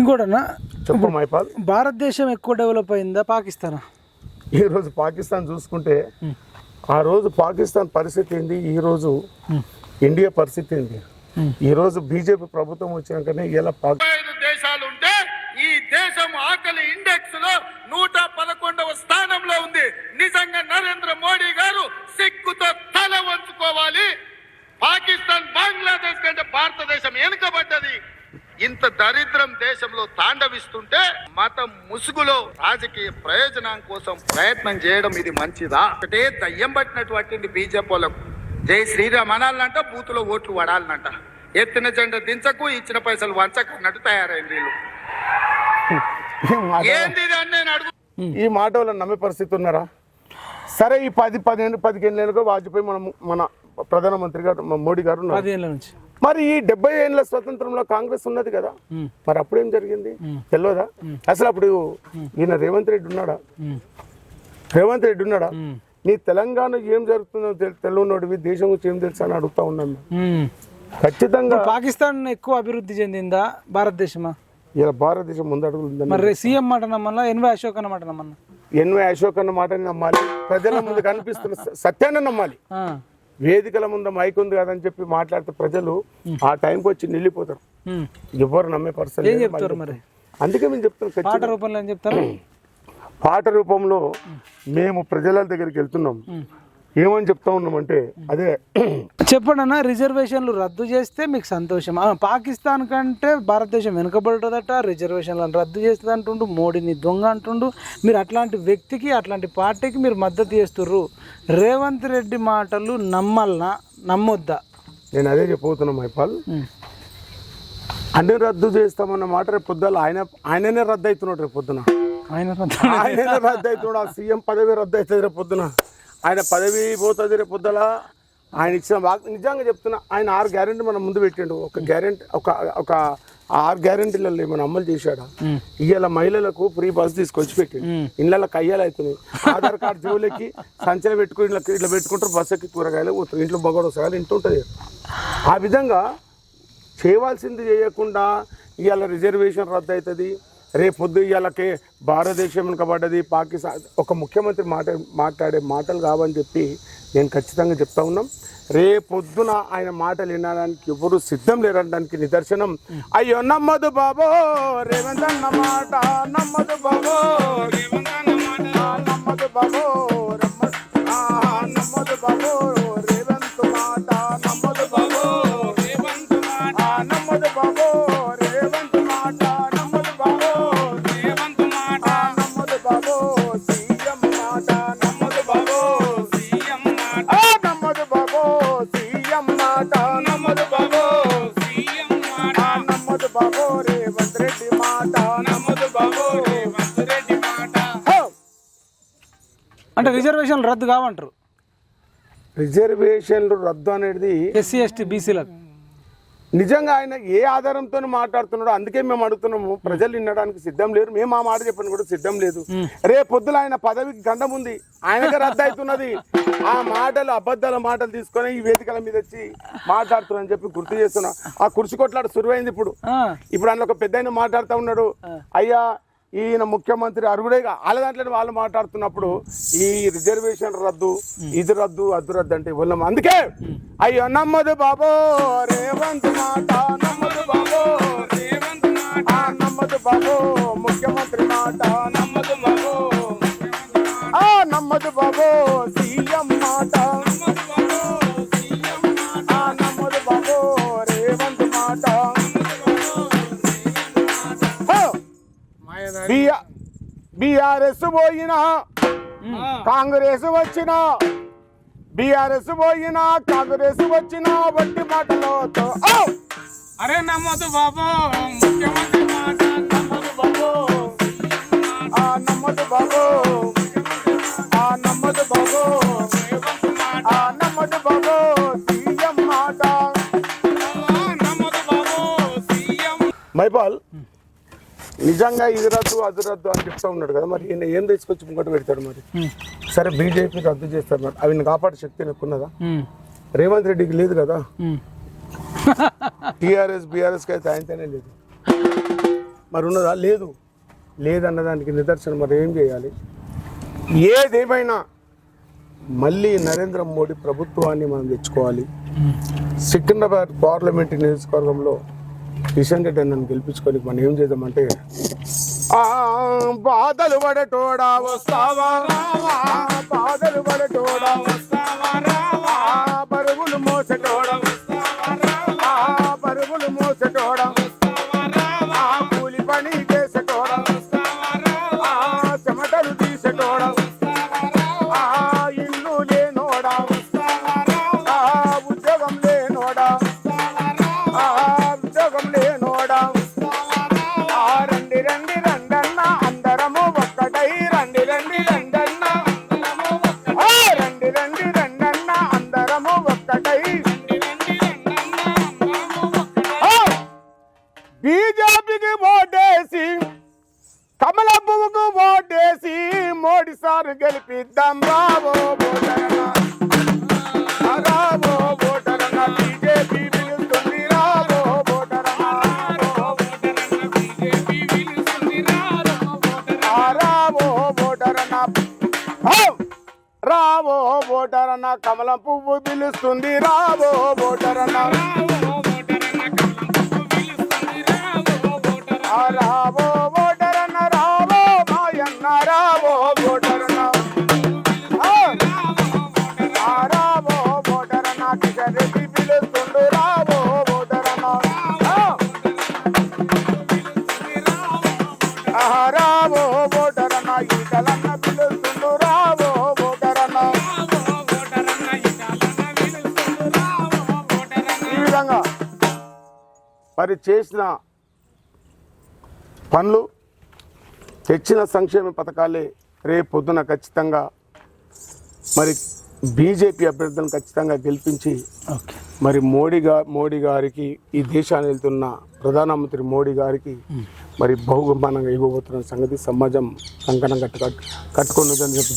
ఇంకోటన్నా చెప్పు మైపాల్ భారతదేశం ఎక్కువ డెవలప్ అయిందా పాకిస్తానా? ఈరోజు పాకిస్తాన్ చూసుకుంటే ఆ రోజు పాకిస్తాన్ పరిస్థితి ఏంది? ఈ రోజు ఇండియా పరిస్థితి ఏంది? ఈ రోజు బీజేపీ ప్రభుత్వం వచ్చినాకనే ఇలా దేశాలు ఉంటే ఈ దేశం ఆకలి ఇండెక్స్లో నూట పదకొండవ స్థానంలో ఉంది. నిజంగా నరేంద్ర మోడీ గారు సిగ్గుతో తల వంచుకోవాలి. పాకిస్తాన్ బంగ్లాదేశ్ కంటే భారతదేశం వెనుకబడ్డది. ఇంత దరిద్రం దేశంలో తాండవిస్తుంటే మతం ముసుగులో రాజకీయ ప్రయోజనం కోసం ప్రయత్నం చేయడం ఇది మంచిదా? ఒకటే దయ్యం పట్టినటువంటి బీజేపీ వాళ్ళకు. జై శ్రీరామ్ అనాలంట బూతులో ఓట్లు పడాలనంట ఎత్తిన జెండా దించకు ఇచ్చిన పైసలు వంచకు అన్నట్టు తయారైంది వీళ్ళు. ఈ మాట ఏంది అని నేను అడుగు ఈ మాట వాళ్ళని నమ్మే పరిస్థితి ఉన్నారా? సరే ఈ పది పదిహేను పదిహేను ఏళ్ళుగా వాజ్పేయి మన మన ప్రధానమంత్రి గారు మోడీ గారు ఉన్నారు. పదేళ్ళ నుంచి. మరి ఈ డెబ్బై ఏళ్ళ స్వతంత్రంలో కాంగ్రెస్ ఉన్నది కదా. మరి అప్పుడేం జరిగింది? తెలియదా అసలు అప్పుడు ఈయన రేవంత్ రెడ్డి ఉన్నాడా? రేవంత్ రెడ్డి ఉన్నాడా? నీ తెలంగాణ ఏం జరుగుతుందో తెల్- తెలియనోడివి దేశం గురించి ఏం తెలుసా అని అడుగుతా ఉన్నాను. ఖచ్చితంగా పాకిస్తాన్ ఎక్కువ అభివృద్ధి చెందిందా భారతదేశమా? ఇలా భారతదేశం ముందడుగులు ఉందని మరి సీఎం మాట నమ్మల్లా ఎన్వై అశోక్ అన్న మాట నమ్మన్నా ఎన్వై అశోక్ అన్న మాటని నమ్మాలి. ప్రజల ముందు కనిపిస్తున్న సత్యాన్ని నమ్మాలి. వేదికల ముందు మైక్ ఉంది కదని చెప్పి మాట్లాడితే ప్రజలు ఆ టైంకి వచ్చి నిల్లిపోతారు. ఎవరు నమ్మే పర్సన్ ఏం చెప్తారు మరి? అందుకే మేము చెప్తాం పాట రూపంలో ఏం చెప్తారు? పాట రూపంలో మేము ప్రజల దగ్గరికి వెళ్తున్నాం. ఏమని చెప్తా ఉన్నామంటే అదే చెప్పండి అన్న రిజర్వేషన్లు రద్దు చేస్తే మీకు సంతోషం. పాకిస్తాన్ కంటే భారతదేశం వెనుకబడుతుందట రిజర్వేషన్లను రద్దు చేస్తుంది అంటుండు మోడీని దొంగ అంటుండు. మీరు అట్లాంటి వ్యక్తికి అట్లాంటి పార్టీకి మీరు మద్దతు చేస్తుర్రు. రేవంత్ రెడ్డి మాటలు నమ్మల్నా? నమ్మొద్దా? నేను అదే చెప్పబోతున్నా మైపాల్ అన్ని రద్దు చేస్తామన్న మాట రేపు పొద్దున ఆయన ఆయననే రద్దు అవుతున్నాడు రేపు పొద్దున. ఆయన రద్దు అవుతున్నాడు ఆ సీఎం పదవి రద్దు అవుతుంది రేపు పొద్దున. ఆయన పదవి పోతుంది రేపు పొద్దున ఆయన ఇచ్చిన వాక్ నిజంగా చెప్తున్నా ఆయన ఆరు గ్యారెంటీ మనం ముందు పెట్టిండు. ఒక గ్యారెంటీ ఒక ఒక ఆరు గ్యారెంటీలలో ఏమైనా అమలు చేశాడా? ఇవాళ మహిళలకు ఫ్రీ బస్ తీసుకొచ్చి పెట్టిండు. ఇళ్ళ కయ్యాలు అవుతున్నాయి. ఆధార్ కార్డు జోలికి సంచలు పెట్టుకుని ఇట్లా ఇట్లా పెట్టుకుంటారు బస్ ఎక్కి కూరగాయలు పోతారు. ఇంట్లో బగోడు సగాలు ఇంటి ఉంటుంది ఆ విధంగా చేయవలసింది చేయకుండా ఇవాళ రిజర్వేషన్ రద్దు అవుతుంది. రేపు పొద్దు భారతదేశం వెనుకబడ్డది పాకిస్తాన్ ఒక ముఖ్యమంత్రి మాట మాట్లాడే మాటలు కావని చెప్పి నేను ఖచ్చితంగా చెప్తా ఉన్నాం. రేపొద్దున ఆయన మాటలు వినడానికి ఎవరు సిద్ధం లేరనడానికి నిదర్శనం. అయ్యో నమ్మదు బాబో రేవంత్ అన్న మాట నమ్మదు బాబో రేవంత్ అన్న మాట నమ్మదు బాబో నమ్మదు బాబో. అంటే రిజర్వేషన్లు రద్దు కావంటారు. రిజర్వేషన్లు రద్దు అనేది ఎస్సీ ఎస్టీ బీసీలకు. నిజంగా ఆయన ఏ ఆధారంతో మాట్లాడుతున్నాడో అందుకే మేము అడుగుతున్నాము. ప్రజలు వినడానికి సిద్ధం లేరు. మేము ఆ మాట చెప్పని కూడా సిద్ధం లేదు. రేపు పొద్దున ఆయన పదవికి గండం ఉంది. ఆయనకే రద్దు అవుతున్నది. ఆ మాటలు అబద్ధాల మాటలు తీసుకొని ఈ వేదికల మీద వచ్చి మాట్లాడుతున్నారని చెప్పి గుర్తు చేస్తున్నా. ఆ కుర్చీ కొట్లాడు సురువైంది ఇప్పుడు. ఇప్పుడు అందులో ఒక పెద్ద ఆయన మాట్లాడుతూ ఉన్నాడు. అయ్యా ఈయన ముఖ్యమంత్రి అరుగుడే వాళ్ళ దాంట్లో వాళ్ళు మాట్లాడుతున్నప్పుడు ఈ రిజర్వేషన్ రద్దు ఇది రద్దు అద్దు రద్దు అంటే ఇవ్వలేం. అందుకే అయ్యో నమ్మదు బాబో రేవంత్ మాట నమ్మదు బాబో రేవంత్ మాట. నమ్మదు బాబో ముఖ్యమంత్రి మాట నమ్మదు బాబో. ఆ నమ్మదు బాబో బీఆర్ఎస్ పోయినా కాంగ్రెస్ వచ్చినా బీఆర్ఎస్ పోయినా కాంగ్రెస్ వచ్చినా వట్టి మాటలతో ఔ! అరే నమ్మదు బాబు ముఖ్యమంత్రి మాట నమ్మదు బాబో. నమ్మదు బాబో. నిజంగా ఇది రద్దు అది రద్దు అని చెప్తా ఉన్నాడు కదా. మరి ఈయన ఏం తీసుకొచ్చి ముంగట పెడతాడు మరి? సరే బీజేపీ రద్దు చేస్తారు మరి. అవి కాపాడే శక్తి ఎక్కున్నదా రేవంత్ రెడ్డికి లేదు కదా? టీఆర్ఎస్ బీఆర్ఎస్ అయితే ఆయనతోనే లేదు. మరి ఉన్నదా? లేదు. లేదన్నదానికి నిదర్శనం మరి ఏం చేయాలి? ఏదేమైనా మళ్ళీ నరేంద్ర మోడీ ప్రభుత్వాన్ని మనం తెచ్చుకోవాలి. సికింద్రాబాద్ పార్లమెంట్ నియోజకవర్గంలో కిషన్ రెడ్డి నన్ను గెలిపించుకొని మనం ఏం చేద్దామంటే బాధలు పడటోడా వస్తావా? బాధలు పడటోడా బీజేపీకి ఓటేసి కమల పువ్వుకు ఓటేసి మోడీ సార్ గెలిపిద్దాం. రాబో రావో బోటరన్న కమలం పువ్వు పిలుస్తుంది. రావో బోటరన్న మరి చేసిన పనులు తెచ్చిన సంక్షేమ పథకాలే రేపు పొద్దున ఖచ్చితంగా మరి బీజేపీ అభ్యర్థులను ఖచ్చితంగా గెలిపించి మరి మోడీ గా మోడీ గారికి ఈ దేశాన్ని వెళ్తున్న ప్రధానమంత్రి మోడీ గారికి hmm. మరి బహుమానంగా ఇవ్వబోతున్న సంగతి సమాజం కంకణం కట్టు కట్టుకున్నదని చెప్పి